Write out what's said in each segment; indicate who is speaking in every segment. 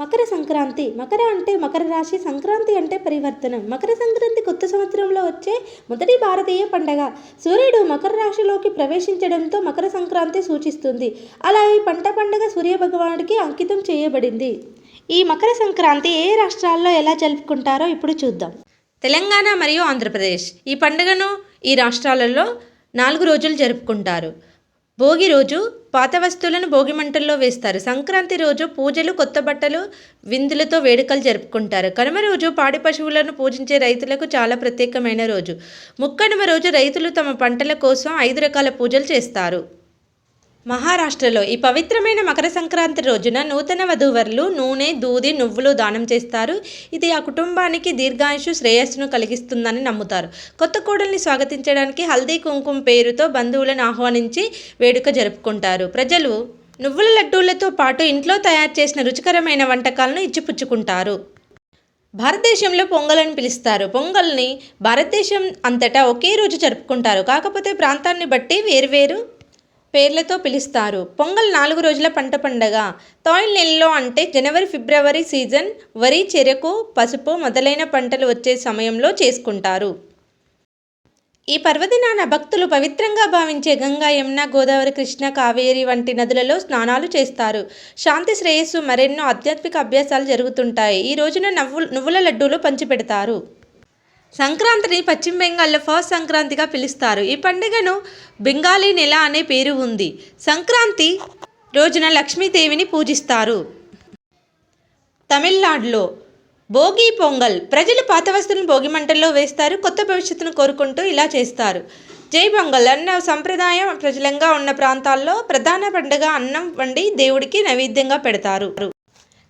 Speaker 1: మకర సంక్రాంతి. మకర అంటే మకర రాశి సంక్రాంతి అంటే పరివర్తనం. మకర సంక్రాంతి కొత్త సంవత్సరంలో వచ్చే మొదటి భారతీయ పండగ. సూర్యుడు మకర రాశిలోకి ప్రవేశించడంతో మకర సంక్రాంతి సూచిస్తుంది. అలా ఈ పంట పండగ సూర్య భగవానుడికి అంకితం చేయబడింది. ఈ మకర సంక్రాంతి ఏ రాష్ట్రాల్లో ఎలా జరుపుకుంటారో ఇప్పుడు చూద్దాం. తెలంగాణ మరియు ఆంధ్రప్రదేశ్ ఈ పండుగను ఈ రాష్ట్రాలలో నాలుగు రోజులు జరుపుకుంటారు. భోగి రోజు పాత వస్తువులను భోగి మంటల్లో వేస్తారు. సంక్రాంతి రోజు పూజలు కొత్త బట్టలు విందులతో వేడుకలు జరుపుకుంటారు. కనుమ రోజు పాడి పశువులను పూజించే రైతులకు చాలా ప్రత్యేకమైన రోజు. ముక్కనుమ రోజు రైతులు తమ పంటల కోసం ఐదు రకాల పూజలు చేస్తారు. మహారాష్ట్రలో ఈ పవిత్రమైన మకర సంక్రాంతి రోజున నూతన వధూవరులు నూనె దూది నువ్వులు దానం చేస్తారు. ఇది ఆ కుటుంబానికి దీర్ఘాయుషు శ్రేయస్సును కలిగిస్తుందని నమ్ముతారు. కొత్త కోడల్ని స్వాగతించడానికి హల్దీ కుంకుమ పేరుతో బంధువులను ఆహ్వానించి వేడుక జరుపుకుంటారు. ప్రజలు నువ్వుల లడ్డూలతో పాటు ఇంట్లో తయారు చేసిన రుచికరమైన వంటకాలను ఇచ్చిపుచ్చుకుంటారు. భారతదేశంలో పొంగల్ అని పిలుస్తారు. పొంగల్ని భారతదేశం అంతటా ఒకే రోజు జరుపుకుంటారు. కాకపోతే ప్రాంతాన్ని బట్టి వేరువేరు పేర్లతో పిలుస్తారు. పొంగల్ నాలుగు రోజుల పంట పండగ. తొయిల్ నెలలో అంటే జనవరి ఫిబ్రవరి సీజన్ వరి చెరకు పసుపు మొదలైన పంటలు వచ్చే సమయంలో చేసుకుంటారు. ఈ పర్వదినాన భక్తులు పవిత్రంగా భావించే గంగా యమున గోదావరి కృష్ణ కావేరి వంటి నదులలో స్నానాలు చేస్తారు. శాంతి శ్రేయస్సు మరెన్నో ఆధ్యాత్మిక అభ్యాసాలు జరుగుతుంటాయి. ఈ రోజున నవ్వు నువ్వుల లడ్డూలు పంచిపెడతారు. సంక్రాంతిని పశ్చిమ బెంగాల్లో ఫస్ట్ సంక్రాంతిగా పిలుస్తారు. ఈ పండుగను బెంగాలీ నెల అనే పేరు ఉంది. సంక్రాంతి రోజున లక్ష్మీదేవిని పూజిస్తారు. తమిళనాడులో భోగి పొంగల్ ప్రజలు పాత వస్తువులను భోగి మంటల్లో వేస్తారు. కొత్త భవిష్యత్తును కోరుకుంటూ ఇలా చేస్తారు. జై పొంగల్ అన్న సంప్రదాయం ప్రజలంగా ఉన్న ప్రాంతాల్లో ప్రధాన పండుగ అన్నం వండి దేవుడికి నైవేద్యంగా పెడతారు.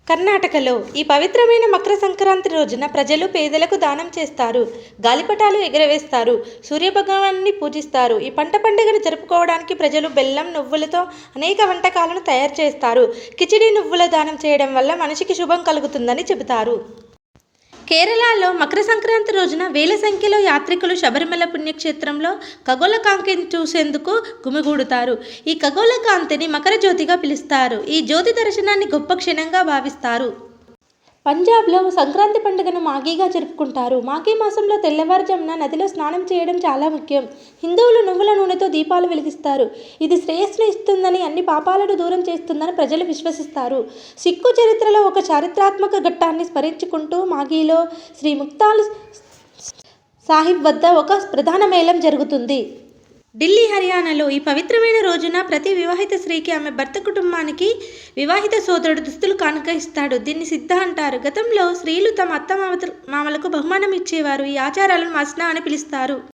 Speaker 1: కర్ణాటకలో ఈ పవిత్రమైన మకర సంక్రాంతి రోజున ప్రజలు పేదలకు దానం చేస్తారు గాలిపటాలు ఎగరవేస్తారు సూర్యభగవాన్ని పూజిస్తారు. ఈ పంట పండుగను జరుపుకోవడానికి ప్రజలు బెల్లం నువ్వులతో అనేక వంటకాలను తయారు చేస్తారు. కిచిడి నువ్వుల దానం చేయడం వల్ల మనిషికి శుభం కలుగుతుందని చెబుతారు. కేరళలో మకర సంక్రాంతి రోజున వేల సంఖ్యలో యాత్రికులు శబరిమల పుణ్యక్షేత్రంలో ఖగోళ కాంతిని చూసేందుకు గుమిగూడుతారు. ఈ ఖగోళ కాంతిని మకర జ్యోతిగా పిలుస్తారు. ఈ జ్యోతి దర్శనాన్ని గొప్ప క్షణంగా భావిస్తారు. పంజాబ్లో సంక్రాంతి పండుగను మాఘీగా జరుపుకుంటారు. మాఘీ మాసంలో తెల్లవారుజామున నదిలో స్నానం చేయడం చాలా ముఖ్యం. హిందువులు నువ్వుల నూనెతో దీపాలు వెలిగిస్తారు. ఇది శ్రేయస్సును ఇస్తుందని అన్ని పాపాలను దూరం చేస్తుందని ప్రజలు విశ్వసిస్తారు. సిక్కు చరిత్రలో ఒక చారిత్రాత్మక ఘట్టాన్ని స్మరించుకుంటూ మాఘీలో శ్రీ ముక్తాల్ సాహిబ్ వద్ద ఒక ప్రధాన మేళం జరుగుతుంది. ఢిల్లీ హర్యానాలో ఈ పవిత్రమైన రోజున ప్రతి వివాహిత స్త్రీకి ఆమె భర్త కుటుంబానికి వివాహిత సోదరుడు దుస్తులు కానుక ఇస్తాడు దీన్ని సిద్ధ అంటారు. గతంలో స్త్రీలు తమ అత్త మామలకు బహుమానం ఇచ్చేవారు. ఈ ఆచారాలను మస్నా అని పిలుస్తారు.